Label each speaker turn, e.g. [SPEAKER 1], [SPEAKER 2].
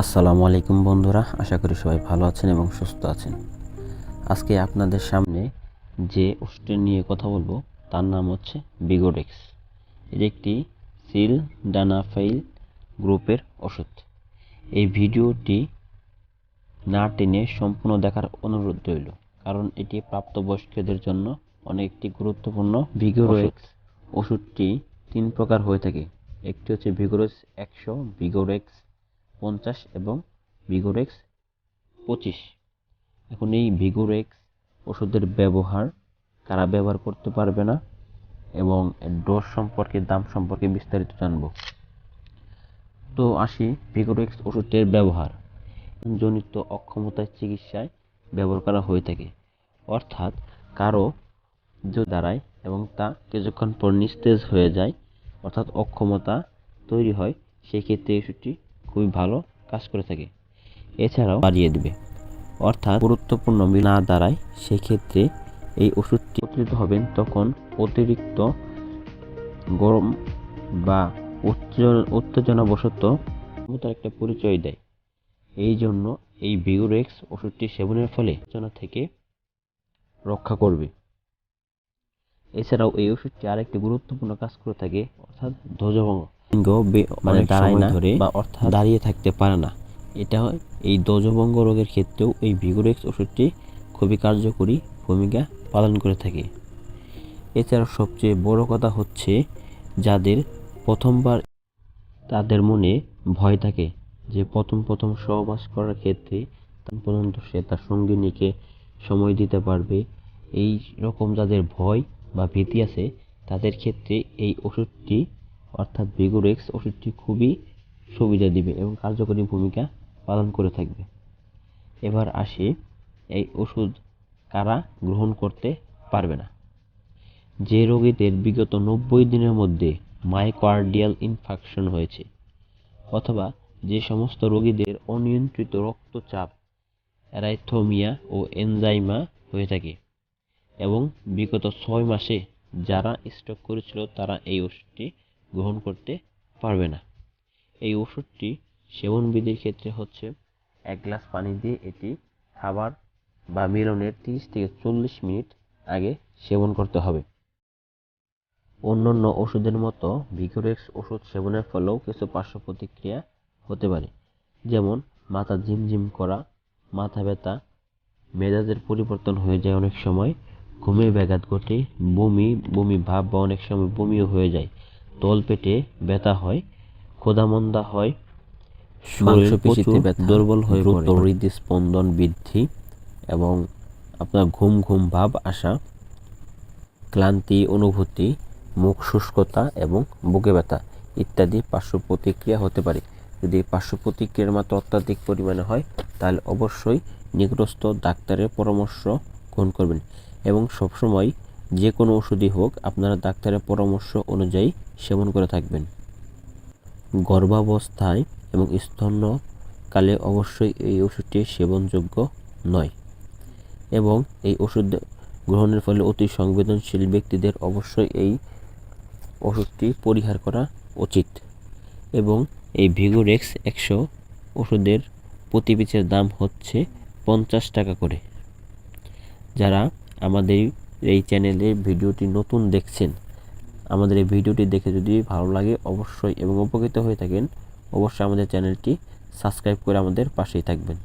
[SPEAKER 1] আসসালামু আলাইকুম বন্ধুরা আশা করি সবাই ভালো আছেন এবং সুস্থ আছেন। আজকে আপনাদের সামনে যে ওষুধটি নিয়ে কথা বলব তার নাম হচ্ছে বিগোডেক্স এটি একটি সিল ডানাফাইল গ্রুপের ওষুধ। এই ভিডিওটি না টেনে সম্পূর্ণ দেখার অনুরোধ রইল কারণ এটি প্রাপ্তবয়স্কদের জন্য অনেক একটি গুরুত্বপূর্ণ ভিগোরেক্স ওষুধটি তিন প্রকার হয়ে থাকে। একটি হচ্ছে ভিগোরেক্স একশো ভিগোরেক্স পঞ্চাশ এবং ভিগোরেক্স পঁচিশ। এখন এই ভিগোরেক্স ওষুধের ব্যবহার কারা ব্যবহার করতে পারবে না এবং ডোজ সম্পর্কে, দাম সম্পর্কে বিস্তারিত জানব। তো আসি ভিগোরেক্স ওষুধের ব্যবহার। জনিত অক্ষমতার চিকিৎসায় ব্যবহার করা হয়ে থাকে। অর্থাৎ কারও দাঁড়ায় এবং তা কিছুক্ষণ পর নিস্তেজ হয়ে যায়, অর্থাৎ অক্ষমতা তৈরি হয়, সেই ক্ষেত্রে এই ওষুধটি খুবই ভালো কাজ করে থাকে। এছাড়াও বাড়িয়ে দেবে। অর্থাৎ গুরুত্বপূর্ণ না দাঁড়ায়, সেক্ষেত্রে এই ওষুধটি উপকৃত হবেন তখন অতিরিক্ত গরম বা উত্তেজ- উত্তেজনাবশত ক্ষমতার একটা পরিচয় দেয়। এই জন্য এই ভিউরেক্স ওষুধটি সেবনের ফলে উত্তেজনা থেকে রক্ষা করবে। এছাড়াও এই ওষুধটি আরেকটি গুরুত্বপূর্ণ কাজ করে থাকে, অর্থাৎ ধ্বজভঙ্গ। লিঙ্গ মানে দাঁড়ায় না
[SPEAKER 2] ধরে
[SPEAKER 1] বা অর্থাৎ দাঁড়িয়ে থাকতে পারে না। এটা এই ধ্বজভঙ্গ রোগের ক্ষেত্রেও এই ভিগোরেক্স ওষুধটি খুবই কার্যকরী ভূমিকা পালন করে থাকে। এছাড়াও সবচেয়ে বড় কথা হচ্ছে যাদের প্রথমবার তাদের মনে ভয় থাকে যে প্রথম প্রথম সহবাস করার ক্ষেত্রে পর্যন্ত সে তার সঙ্গিনীকে সময় দিতে পারবে। এই রকম যাদের ভয় বা ভীতি আছে তাদের ক্ষেত্রে এই ওষুধটি অর্থাৎ ভিগোরেক্স ওষুধটি খুবই সুবিধা দিবে এবং কার্যকরী ভূমিকা পালন করে থাকবে। এবার আসি এই ওষুধ কারা গ্রহণ করতে পারবে না। যে রোগীদের বিগত নব্বই দিনের মধ্যে মাইকোয়ার্ডিয়াল ইনফেকশন হয়েছে অথবা যে সমস্ত রোগীদের অনিয়ন্ত্রিত রক্তচাপ, অ্যারাইথোমিয়া ও এনজাইমা হয়ে থাকে এবং বিগত ছয় মাসে যারা স্ট্রোক করেছিল তারা এই ওষুধটি গ্রহণ করতে পারবে না। এই ওষুধটি সেবনবিধির ক্ষেত্রে হচ্ছে এক গ্লাস পানি দিয়ে এটি খাবার বা মিলনের তিরিশ থেকে চল্লিশ মিনিট আগে সেবন করতে হবে। অন্যান্য ওষুধের মতো ভিগোরেক্স ওষুধ সেবনের ফলেও কিছু পার্শ্ব প্রতিক্রিয়া হতে পারে, যেমন মাথা ঝিমঝিম করা, মাথা ব্যথা, মেজাজের পরিবর্তন হয়ে যায় অনেক সময়, ঘুমে ব্যাঘাত ঘটে বমি বমি ভাব বা অনেক সময় বমিও হয়ে যায়। তল পেটে ব্যথা হয় ক্ষুধামন্দা হয়
[SPEAKER 2] মাংসপেশিতে ব্যথা
[SPEAKER 1] দুর্বল হয়ে পড়ে। হৃদস্পন্দন বৃদ্ধি এবং আপনার ঘুম ঘুম ভাব আসা ক্লান্তি অনুভূতি মুখ শুষ্কতা এবং বুকে ব্যথা ইত্যাদি পার্শ্ব প্রতিক্রিয়া হতে পারে। যদি পার্শ্ব প্রতিক্রিয়ার মাত্রা অত্যাধিক পরিমাণে হয় তাহলে অবশ্যই নিকটস্থ ডাক্তারের পরামর্শ গ্রহণ করবেন এবং সবসময় যে কোনো ওষুধই হোক, আপনারা ডাক্তারের পরামর্শ অনুযায়ী সেবন করে থাকবেন। গর্ভাবস্থায় এবং স্তন্যকালে অবশ্যই এই ওষুধটি সেবনযোগ্য নয় এবং এই ওষুধ গ্রহণের ফলে অতি সংবেদনশীল ব্যক্তিদের অবশ্যই এই ওষুধটি পরিহার করা উচিত এবং এই ভিগোরেক্স একশো ওষুধের প্রতি পিসের দাম হচ্ছে পঞ্চাশ টাকা করে। যারা আমাদের এই চ্যানেলে ভিডিওটি নতুন দেখছেন, আমাদের এই ভিডিওটি দেখে যদি ভালো লাগে অবশ্যই এবং উপকৃত হয়ে থাকেন, অবশ্যই আমাদের চ্যানেলটি সাবস্ক্রাইব করে আমাদের পাশেই থাকবেন।